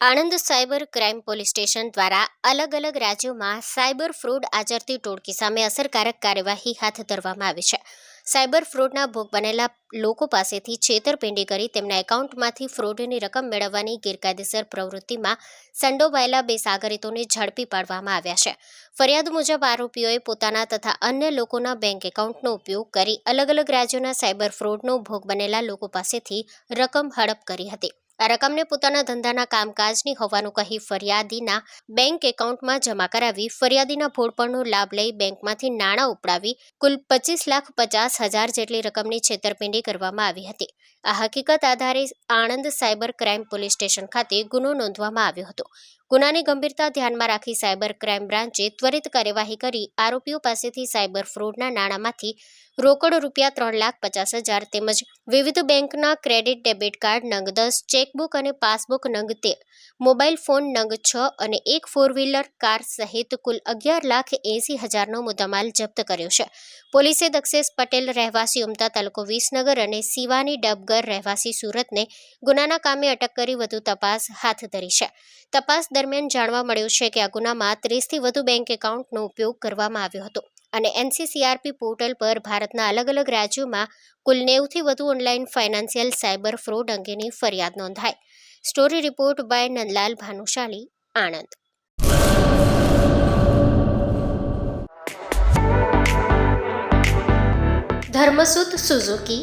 Anand cyber crime police station દ્વારા અલગ અલગ રાજ્યોમાં સાયબર ફ્રોડ આચરતી ટોળકી સામે અસરકારક કાર્યવાહી હાથ ધરવામાં આવી છે. સાયબર ફ્રોડના ભોગ બનેલા લોકો પાસેથી છેતરપિંડી કરી તેમના એકાઉન્ટમાંથી ફ્રોડની રકમ મેળવવાની ગેરકાયદેસર પ્રવૃત્તિમાં સંડોવાયેલા બે સાગરિતોને ઝડપી પાડવામાં આવ્યા છે. ફરિયાદ મુજબ આરોપીઓએ પોતાના તથા અન્ય લોકોના બેંક એકાઉન્ટનો ઉપયોગ કરી અલગ અલગ રાજ્યોના સાયબર ફ્રોડનો ભોગ બનેલા લોકો પાસેથી રકમ હડપ કરી હતી. આ રકમને પોતાના ધંધાના કામકાજની હોવાનું કહી ફરિયાદીના બેંક એકાઉન્ટમાં જમા કરાવી ફરિયાદીના ભોળપણનો લાભ લઈ બેંકમાંથી નાણાં ઉપડાવી કુલ પચીસ લાખ પચાસ હજાર જેટલી રકમની છેતરપિંડી કરવામાં આવી હતી. આ હકીકત આધારે Anand cyber crime police station ખાતે ગુનો નોંધવામાં આવ્યો હતો. ગુનાની ગંભીરતા ધ્યાનમાં રાખી સાયબર ક્રાઇમ બ્રાન્ચે ત્વરિત કાર્યવાહી કરી આરોપીઓ પાસેથી સાયબર ફ્રોડના નાણાંમાંથી રોકડ રૂપિયા ત્રણ લાખ પચાસ હજાર તેમજ વિવિધ બેંકના ક્રેડિટ, ડેબિટ કાર્ડ નંગ દસ, ચેકબુક અને પાસબુક નંગ તેર, મોબાઈલ ફોન નંગ છ અને એક ફોર વ્હીલર કાર સહિત કુલ અગિયાર લાખ એંસી હજારનો મુદ્દામાલ જપ્ત કર્યો છે. પોલીસે દક્ષેશ પટેલ, રહેવાસી ઉમતા તાલુકો વિસનગર અને શિવાની ડબગર, રહેવાસી સુરતને ગુનાના કામે અટક કરી વધુ તપાસ હાથ ધરી છે. તપાસ દરમિયાન જાણવા મળ્યું છે કે આ ગુનામાં ત્રીસથી વધુ બેંક એકાઉન્ટનો ઉપયોગ કરવામાં આવ્યો હતો અને એનસીસીઆરપી પોર્ટલ પર ભારતના અલગ અલગ રાજ્યોમાં કુલ નેવથી વધુ ઓનલાઈન ફાઇનાન્શિયલ સાયબર ફ્રોડ અંગેની ફરિયાદ નોંધાઈ. Story report by Nandlal Bhanushali, Anand. Dharmasut Suzuki